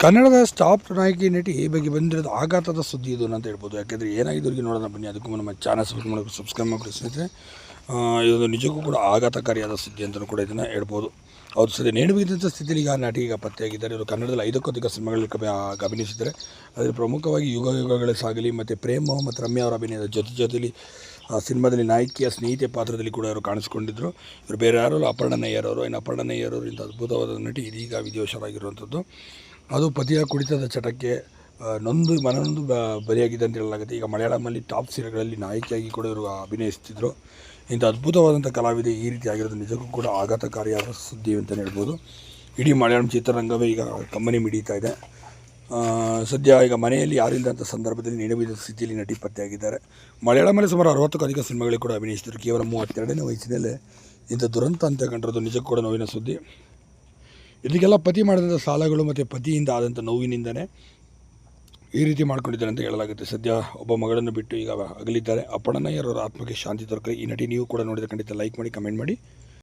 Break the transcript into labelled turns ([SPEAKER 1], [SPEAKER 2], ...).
[SPEAKER 1] ಕನ್ನಡದ ಸ್ಟಾಪ್ ನಾಯಕಿ ನಟಿ ಈ ಬಗ್ಗೆ ಬಂದಿರೋದು ಆಘಾತದ ಸುದ್ದಿ ಇದು ಅಂತ ಹೇಳ್ಬೋದು. ಯಾಕೆಂದರೆ ಏನಾಗಿದ್ದವರಿಗೆ ನೋಡೋಣ ಬನ್ನಿ. ಅದಕ್ಕೂ ನಮ್ಮ ಚಾನಲ್ ಸಬ್ಸ್ಕ್ರೈಬ್ ಮಾಡಿ ಸಬ್ಸ್ಕ್ರೈಬ್ ಮಾಡಿ ಸ್ನೇಹಿತರೆ. ಇದೊಂದು ಇದು ನಿಜಕ್ಕೂ ಕೂಡ ಆಘಾತಕಾರಿಯಾದ ಸುದ್ದಿ ಅಂತಲೂ ಕೂಡ ಇದನ್ನು ಹೇಳ್ಬೋದು. ಅವ್ರು ಸದ್ಯ ನೇಣುಬಿದ್ದಂಥ ಸ್ಥಿತಿಯಲ್ಲಿ ಈಗ ನಟಿ ಈಗ ಪತ್ತೆಯಾಗಿದ್ದಾರೆ. ಇವರು ಕನ್ನಡದಲ್ಲಿ ಐದಕ್ಕೂ ಅಧಿಕ ಸಿನಿಮಾಗಳಲ್ಲಿ ಅಭಿನಯಿಸಿದ್ದಾರೆ ಅದರಲ್ಲಿ ಪ್ರಮುಖವಾಗಿ ಯುಗ ಯುಗಗಳೇ ಸಾಗಲಿ ಮತ್ತು ಪ್ರೇಮ ಮತ್ತು ರಮ್ಯಾ ಅವರ ಅಭಿನಯದ ಜೊತೆ ಜೊತೆಲಿ, ಆ, ಸಿನಿಮಾದಲ್ಲಿ ನಾಯಕಿಯ ಸ್ನೇಹಿತೆ ಪಾತ್ರದಲ್ಲಿ ಕೂಡ ಅವರು ಕಾಣಿಸ್ಕೊಂಡಿದ್ದರು ಇವರು ಬೇರೆ ಯಾರು ಅಪರ್ಣ ಅವರು ಇನ್ನು ಅಪರ್ಣ ನಯ್ಯರ್ ಅದ್ಭುತವಾದ ನಟಿ ಇದೀಗ ವಿಧಿವಶರಾಗಿರುವಂಥದ್ದು ಅದು ಪತಿಯ ಕುಡಿತದ ಚಟಕ್ಕೆ ನೊಂದು ಮನನೊಂದು ಬ ಬಲಿಯಾಗಿದೆ ಅಂತ ಹೇಳಲಾಗುತ್ತೆ. ಈಗ ಮಲಯಾಳಮಲ್ಲಿ ಟಾಪ್ ಸೀರೆಗಳಲ್ಲಿ ನಾಯಕಿಯಾಗಿ ಕೂಡ ಇವರು ಅಭಿನಯಿಸ್ತಿದ್ರು. ಇಂಥ ಅದ್ಭುತವಾದಂಥ ಕಲಾವಿದೆ ಈ ರೀತಿ ಆಗಿರೋದು ನಿಜಕ್ಕೂ ಕೂಡ ಆಘಾತಕಾರಿಯಾದ ಸುದ್ದಿ ಅಂತಲೇ ಹೇಳ್ಬೋದು. ಇಡೀ ಮಲಯಾಳಂ ಚಿತ್ರರಂಗವೇ ಈಗ ಕಂಬನಿ ಮಿಡೀತಾ ಇದೆ. ಸದ್ಯ ಈಗ ಮನೆಯಲ್ಲಿ ಯಾರಿಲ್ಲದಂಥ ಸಂದರ್ಭದಲ್ಲಿ ನೆನಪಿದ ಸ್ಥಿತಿಯಲ್ಲಿ ನಟಿ ಪತ್ತೆಯಾಗಿದ್ದಾರೆ. ಮಲಯಾಳಂನಲ್ಲಿ ಸುಮಾರು ಅರವತ್ತಕ್ಕೂ ಅಧಿಕ ಸಿನಿಮಾಗಳಿಗೆ ಕೂಡ ಅಭಿನಯಿಸಿದರು. ಕೇವಲ ಮೂವತ್ತೆರಡನೇ ವಯಸ್ಸಿನಲ್ಲೇ ಇಂಥ ದುರಂತ ಅಂತ ಕಂಡಿರೋದು ನಿಜಕ್ಕೂ ಕೂಡ ನೋವಿನ ಸುದ್ದಿ. ಇದಕ್ಕೆಲ್ಲ ಪತಿ ಮಾಡಿದಂಥ ಸಾಲಗಳು ಮತ್ತು ಪತಿಯಿಂದ ಆದಂಥ ನೋವಿನಿಂದನೇ ಈ ರೀತಿ ಮಾಡ್ಕೊಂಡಿದ್ದಾರೆ ಅಂತ ಹೇಳಲಾಗುತ್ತೆ. ಸದ್ಯ ಒಬ್ಬ ಮಗಳನ್ನು ಬಿಟ್ಟು ಈಗ ಅಗಲಿದ್ದಾರೆ. ಅಪ್ಪಣ್ಣಯ್ಯರವರ ಆತ್ಮಕ್ಕೆ ಶಾಂತಿ ದೊರಕಲಿ. ಈ ನಟಿ ನೀವು ಕೂಡ ನೋಡಿದ ಖಂಡಿತ ಲೈಕ್ ಮಾಡಿ, ಕಮೆಂಟ್ ಮಾಡಿ.